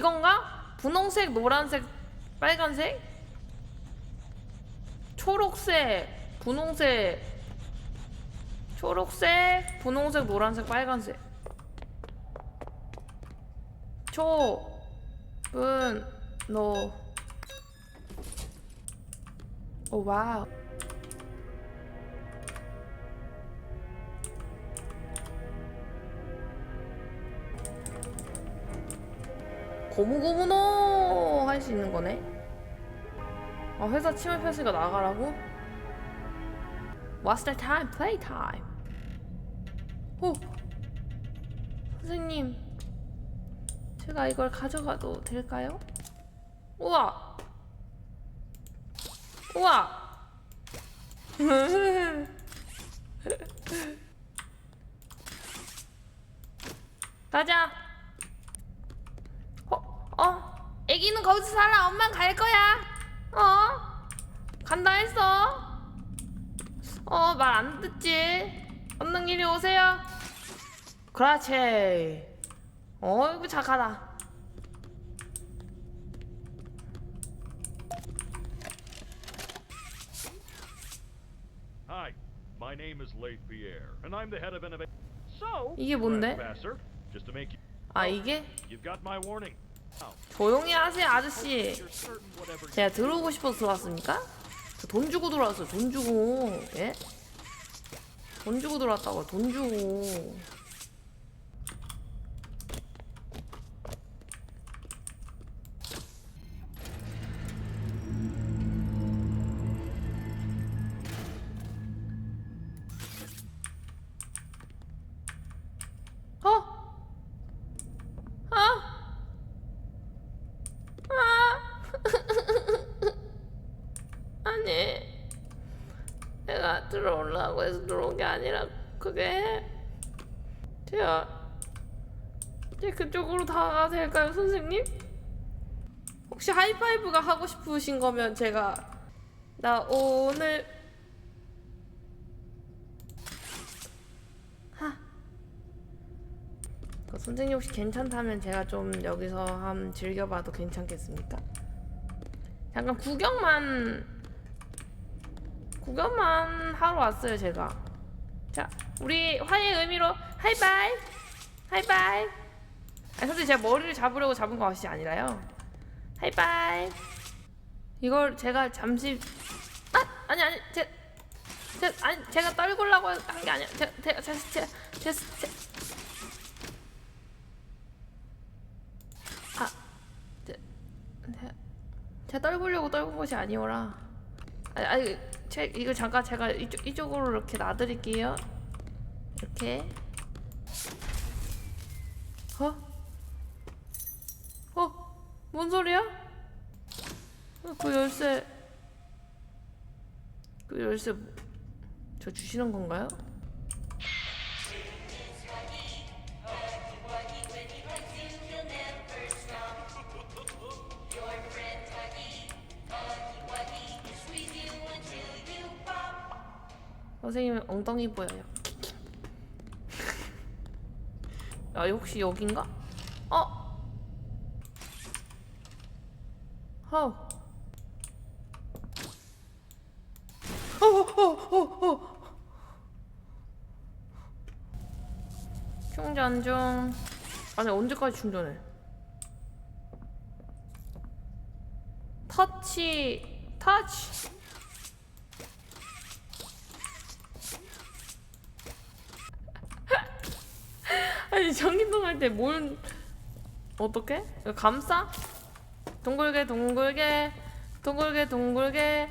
이건가? 분홍색, 노란색, 빨간색? 초록색, 분홍색, 초록색, 분홍색, 노란색, 빨간색. 초, 분, 노. 오, 와우. 고무고무노 할 수 있는 거네. 아 회사 침입했으니까 나가라고? What's the time? Play time. 오 선생님 제가 이걸 가져가도 될까요? 우와 우와 가자 어? 어? 애기는 거기서 살아 엄만 갈 거야 어? 간다 했어 어 말 안 듣지 얼른 이리 오세요 그렇지 어이구 착하다 Hi, my name is Leith Pierre, and I'm the head of innovation. So, 이게 뭔데? Professor, just to make you, 아 이게? you've got my warning. 조용히 하세요 아저씨 제가 들어오고 싶어서 들어왔습니까? 저 돈 주고 들어왔어요 돈 주고 예? 돈 주고 들어왔다고요 돈 주고 아니 내가 들어오려고 해서 들어온 게 아니라 그게 제가 제 그쪽으로 다가가도 될까요 선생님? 혹시 하이파이브가 하고 싶으신 거면 제가 나 오늘 하 그 선생님 혹시 괜찮다면 제가 좀 여기서 한번 즐겨봐도 괜찮겠습니까? 잠깐 구경만 구경만 하러 왔어요 제가. 자 우리 화해의 의미로 하이바이! 하이바이! 아 사실 제가 머리를 잡으려고 잡은 것이 아니라요. 하이바이! 이걸 제가 잠시 아! 아니 아니 제, 제 아니 제가 떨구려고 한 게 아니야. 제가 아 제, 제가 떨구려고 떨군 것이 아니오라. 아니, 아니 제 이거 잠깐 제가 이쪽 이쪽으로 이렇게 놔드릴게요. 이렇게. 어? 어? 뭔 소리야? 어, 그 열쇠. 그 열쇠 저 주시는 건가요? 선생님 엉덩이 보여요. 아 혹시 여긴가? 어? 어. 어어어어 충전 중. 아니 언제까지 충전해? 터치 터치. 아니 전기동 할때 뭘 어떻게? 감싸? 둥글게 둥글게 둥글게 둥글게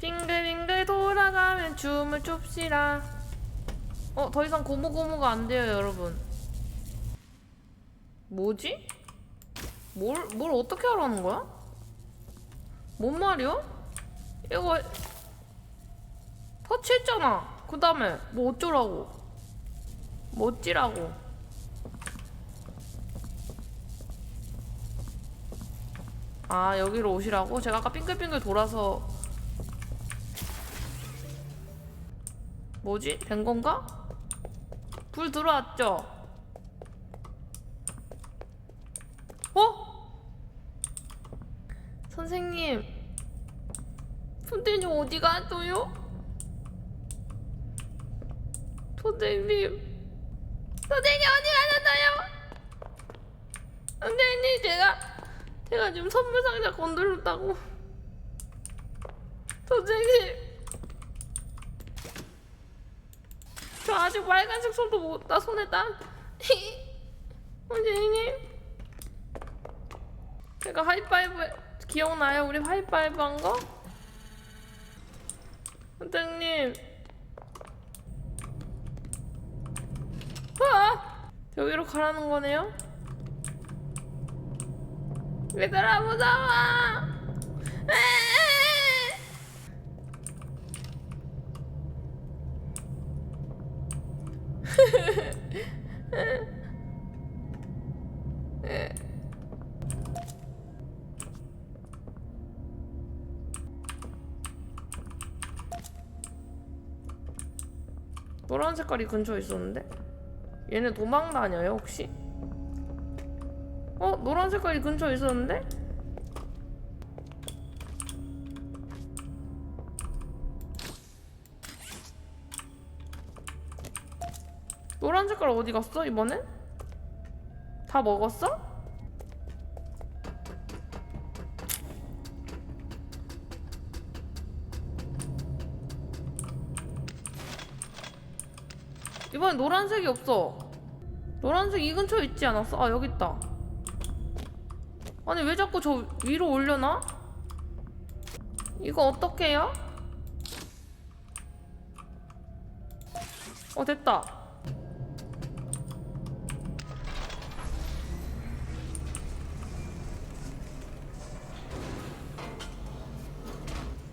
빙글빙글 돌아가면 춤을 춥시라 어 더 이상 고무고무가 안 돼요 여러분 뭐지? 뭘, 뭘 어떻게 하라는 거야? 뭔 말이야? 이거 터치했잖아 그 다음에 뭐 어쩌라고 뭐 어찌라고 아 여기로 오시라고? 제가 아까 빙글빙글 돌아서 뭐지? 된 건가? 불 들어왔죠? 어? 선생님. 선생님 어디 갔어요? 선생님. 선생님 어디 가셨어요? 선생님 제가 제가 지금 선물 상자 건드렸다고. 선생님. 저 아직 빨간색 손도 못, 나 손에 땀. 선생님. 제가 하이파이브, 기억나요? 우리 하이파이브 한 거? 선생님. 아! 여기로 가라는 거네요? 얘들아, 무서워! 노란 색깔이 근처에 있었는데? 얘네 도망 다녀요 혹시? 어? 노란 색깔이 근처에 있었는데? 노란 색깔 어디 갔어 이번엔? 다 먹었어? 이번엔 노란색이 없어. 노란색 이 근처에 있지 않았어? 아 여기 있다. 아니 왜 자꾸 저 위로 올려놔? 이거 어떡해요? 어 됐다.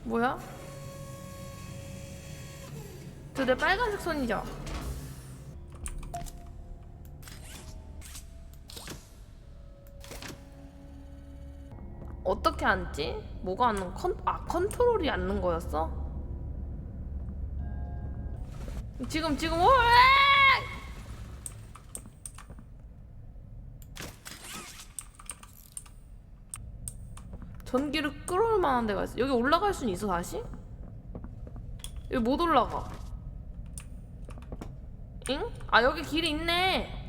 뭐야? 저 내 빨간색 손이죠? 어떻게 앉지? 뭐가 앉는 컨, 아 컨트롤이 앉는 거였어? 지금 지금 오! 전기를 끌어올 만한 데가 있어. 여기 올라갈 수는 있어 다시? 여기 못 올라가. 응? 아 여기 길이 있네.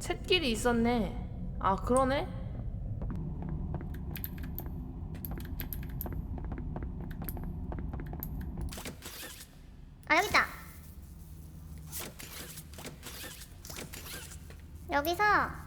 샛길이 있었네. 아 그러네. 아 여기 있다. 여기서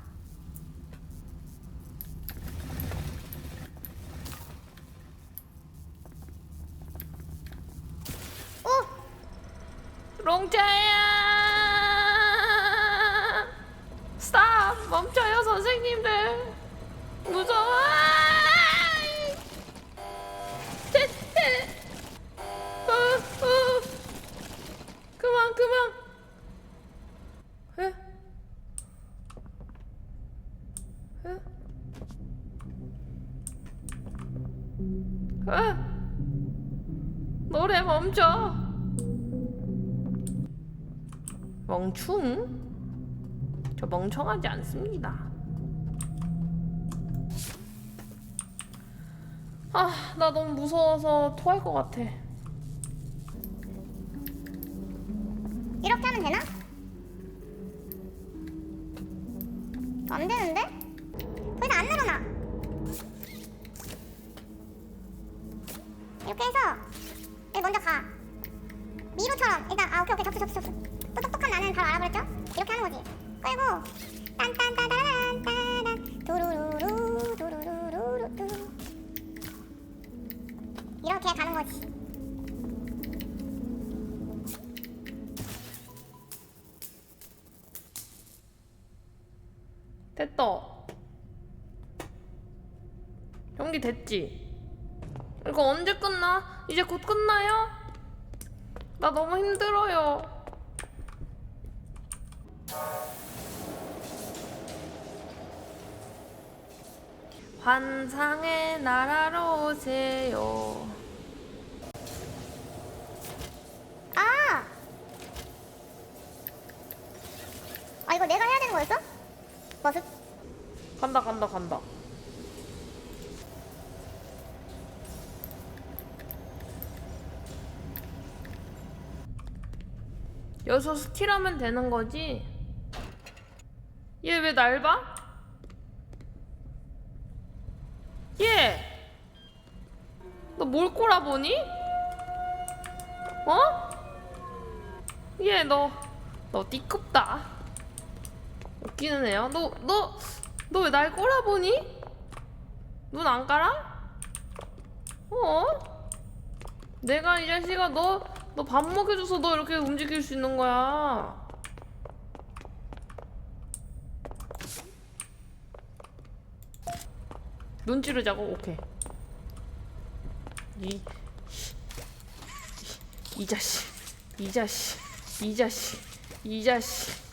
멍충? 저 멍청하지 않습니다. 아, 나 너무 무서워서 토할 것 같아. 이렇게 하면 되나? 안 되는데? 더 이상 안 늘어나. 이렇게 해서 여기 먼저 가. 미로처럼 일단 아 오케이 오케이 접수 접수 접수. 나는 바로 알아버렸죠? 이렇게 하는 거지. 끌고 딴딴따다란따단 도루루루 도루루루루 이렇게 가는 거지. 됐다. 연기 됐지? 이거 언제 끝나? 이제 곧 끝나요? 나 너무 힘들어요. 환상의 나라로 오세요. 아! 아 이거 내가 해야 되는 거였어? 버스? 간다 간다 간다. 여기서 스킬하면 되는 거지? 얘 왜 날 봐? 뭘 꼬라보니? 어? 얘 너, 너 띠껍다. 웃기는 애야. 너, 너, 너 왜 날 꼬라보니? 눈 안 깔아? 어? 내가 이 자식아 너 너 밥 먹여줘서 너 이렇게 움직일 수 있는 거야. 눈 찌르자고 오케이. 이, 이, 이 자식, 이 자식, 이 자식, 이 자식.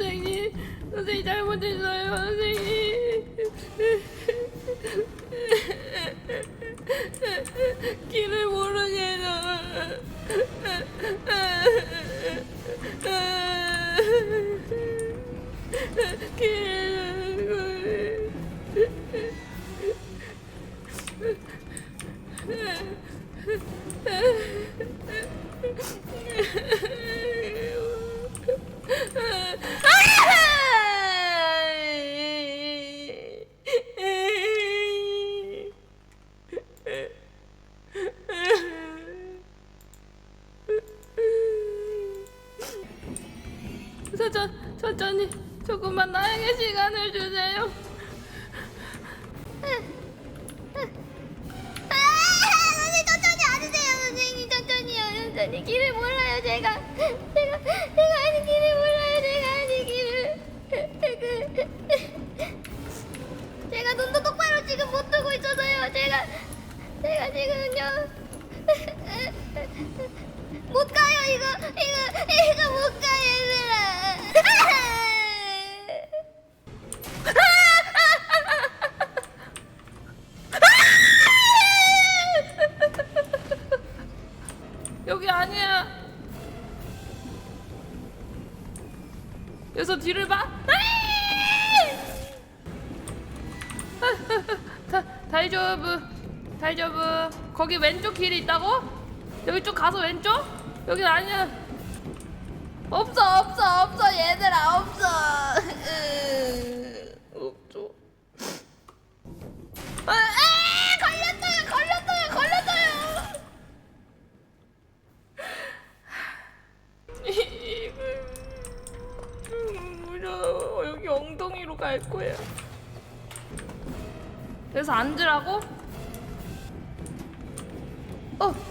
선생님, 선생님 잘못했어요, 선생님. 길을 모르게요. 길 천천히 조금만 나에게 시간을 주세요. 아, 선생님 천천히 와주세요 선생님. 천천히요 천천히 길을 몰라요 제가. 제가 제가 아직 길을 몰라요 제가 아직 길을. 그, 제가 눈도 똑바로 지금 못 뜨고 있어서요. 제가 제가 지금요. 못 가요 이거. 이거 이거 못 가요 얘들아 거기 왼쪽 길이 있다고? 여기 쭉 가서 왼쪽? 여긴 아니야. 없어, 없어, 없어, 얘들아, 없어. 없죠. 아, 아, 걸렸어요, 걸렸어요, 걸렸어요. 무서워 여기 엉덩이로 갈 거야 그래서 앉으라고? 어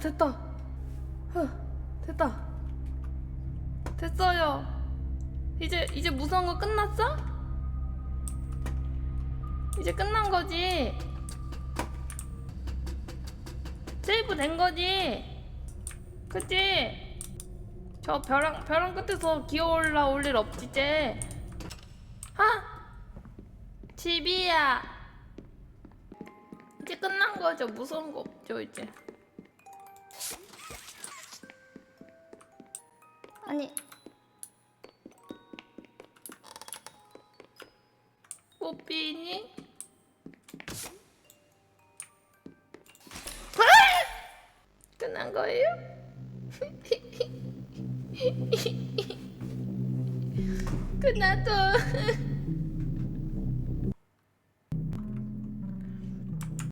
됐다. 후, 됐다. 됐어요. 이제 이제 무서운 거 끝났어? 이제 끝난 거지. 세이브 된 거지. 그치? 저 벼랑 벼랑 끝에서 기어 올라올 일 없지 이제. 아, 집이야. 이제 끝난 거죠. 무서운 거 없죠 이제. 아니 뽀삐니? 끝난 거예요? 끝났어.